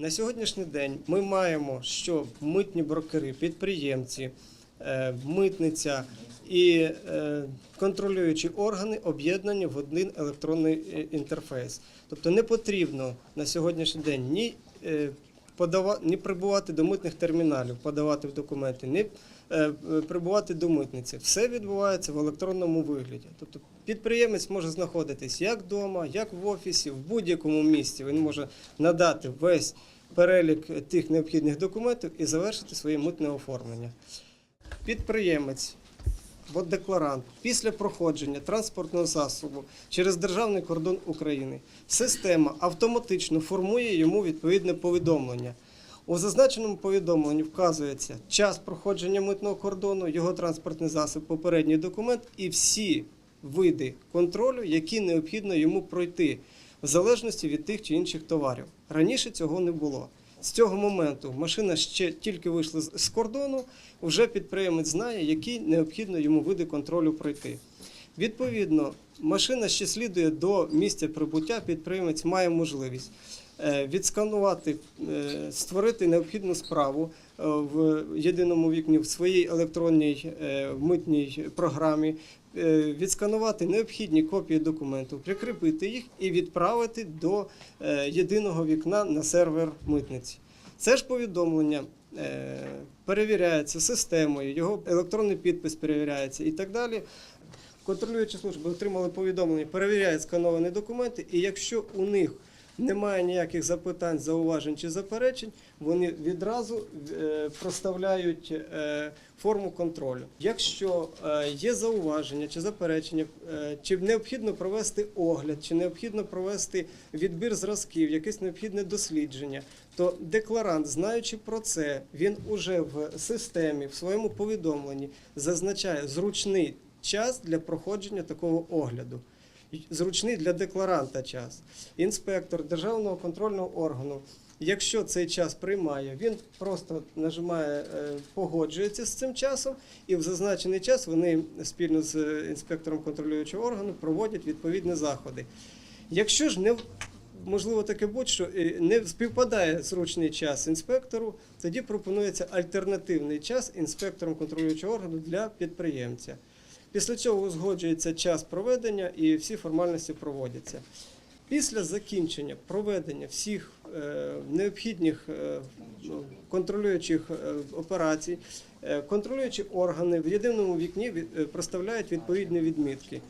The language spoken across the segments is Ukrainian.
На сьогоднішній день ми маємо, що митні брокери, підприємці, е, митниця і е, контролюючі органи об'єднані в один електронний е, інтерфейс. Тобто не потрібно на сьогоднішній день ні е, подава- ні прибувати до митних терміналів, подавати в документи, ні е, е, прибувати до митниці. Все відбувається в електронному вигляді. Тобто підприємець може знаходитись як вдома, як в офісі, в будь-якому місці. Він може надати весь перелік тих необхідних документів і завершити своє митне оформлення. Підприємець або декларант після проходження транспортного засобу через державний кордон України система автоматично формує йому відповідне повідомлення. У зазначеному повідомленні вказується час проходження митного кордону, його транспортний засіб, попередній документ і всі види контролю, які необхідно йому пройти, в залежності від тих чи інших товарів. Раніше цього не було. З цього моменту машина ще тільки вийшла з кордону, вже підприємець знає, які необхідно йому види контролю пройти. Відповідно, машина ще слідує до місця прибуття, підприємець має можливість е, відсканувати, е, створити необхідну справу е, в єдиному вікні в своїй електронній митній програмі, відсканувати необхідні копії документів, прикріпити їх і відправити до е, єдиного вікна на сервер митниці. Це ж повідомлення е, перевіряється системою, його електронний підпис перевіряється і так далі. Контролюючі служби отримали повідомлення, перевіряють скановані документи, і якщо у них немає ніяких запитань, зауважень чи заперечень, вони відразу е, проставляють е, форму контролю. Якщо е, є зауваження чи заперечення, чи необхідно провести огляд, чи необхідно провести відбір зразків, якесь необхідне дослідження, то декларант, знаючи про це, він уже в системі, в своєму повідомленні зазначає зручний час для проходження такого огляду. Зручний для декларанта час. Інспектор державного контрольного органу, якщо цей час приймає, він просто нажимає, е, погоджується з цим часом, і в зазначений час вони спільно з інспектором контролюючого органу проводять відповідні заходи. Якщо ж не можливо таке будь-що е, не співпадає зручний час інспектору, тоді пропонується альтернативний час інспектором контролюючого органу для підприємця. Після цього узгоджується час проведення і всі формальності проводяться. Після закінчення проведення всіх е, необхідних е, ну, контролюючих е, операцій, контролюючі органи в єдиному вікні проставляють відповідні відмітки.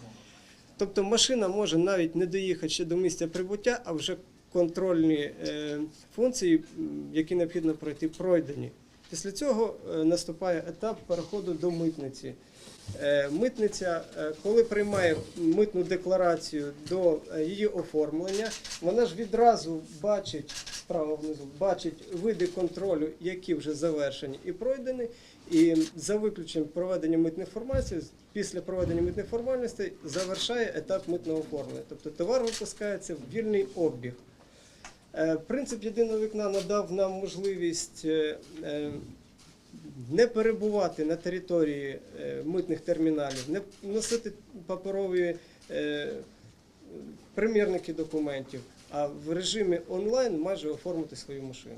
Тобто машина може навіть не доїхати ще до місця прибуття, а вже контрольні функції, які необхідно пройти, пройдені. Після цього е, наступає етап переходу до митниці. Е, Митниця, е, коли приймає митну декларацію до її оформлення, вона ж відразу бачить справа внизу, бачить види контролю, які вже завершені і пройдені. І за виключенням проведення митних формацій, після проведення митних формальностей завершає етап митного оформлення. Тобто товар випускається в вільний обіг. Е, Принцип єдиного вікна надав нам можливість е, е, не перебувати на території митних терміналів, не носити паперові примірники документів, а в режимі онлайн майже оформити свою машину.